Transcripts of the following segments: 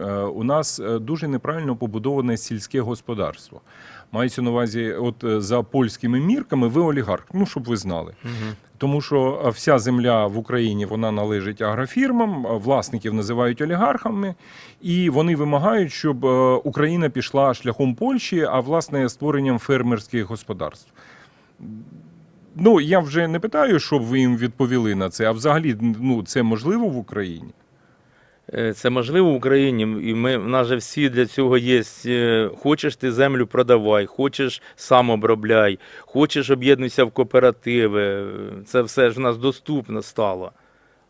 Е, У нас е, дуже неправильно побудоване сільське господарство. Мається на увазі, от е, за польськими мірками, ви олігарх, ну щоб ви знали. Тому що вся земля в Україні вона належить агрофірмам, власників називають олігархами, і вони вимагають, щоб Україна пішла шляхом Польщі, а власне створенням фермерських господарств. Ну я вже не питаю, щоб ви їм відповіли на це, а взагалі ну це можливо в Україні. Е, Це можливо в Україні, і ми в нас же всі для цього є. е, Хочеш ти землю продавай, хочеш сам обробляй, хочеш об'єднуйся в кооперативи. Е, Це все ж в нас доступно стало.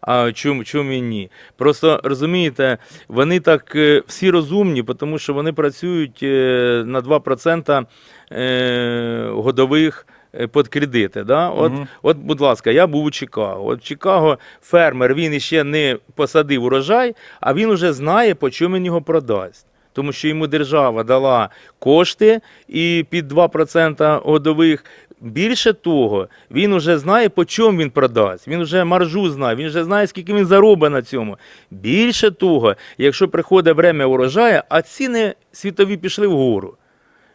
А чому, чому і ні? Просто розумієте, вони так всі розумні, тому що вони працюють на 2% е, годових під кредити. Да? От, Мгм. от, будь ласка, я був у Чикаго. От Чикаго фермер він іще не посадив урожай, а він уже знає, по чому він його продасть. Тому що йому держава дала кошти і під 2% годових. Більше того, він вже знає, по чому він продасть. Він вже маржу знає, він вже знає, скільки він заробить на цьому. Більше того, якщо приходить время урожаю, а ціни світові пішли вгору.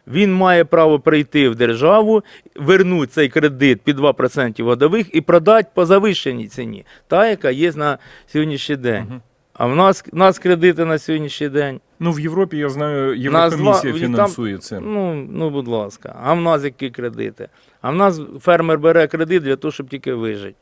Він має право прийти в державу, вернути цей кредит під 2% годових і продати по завищеній ціні, та, яка є на сьогоднішній день. Мгм. А в нас, в нас кредити на сьогоднішній день. Ну в Європі я знаю, Нас Єврокомісія два- там- фінансує це. Ну, ну, будь ласка, а в нас які кредити? А в нас фермер бере кредит для того, щоб тільки вижити.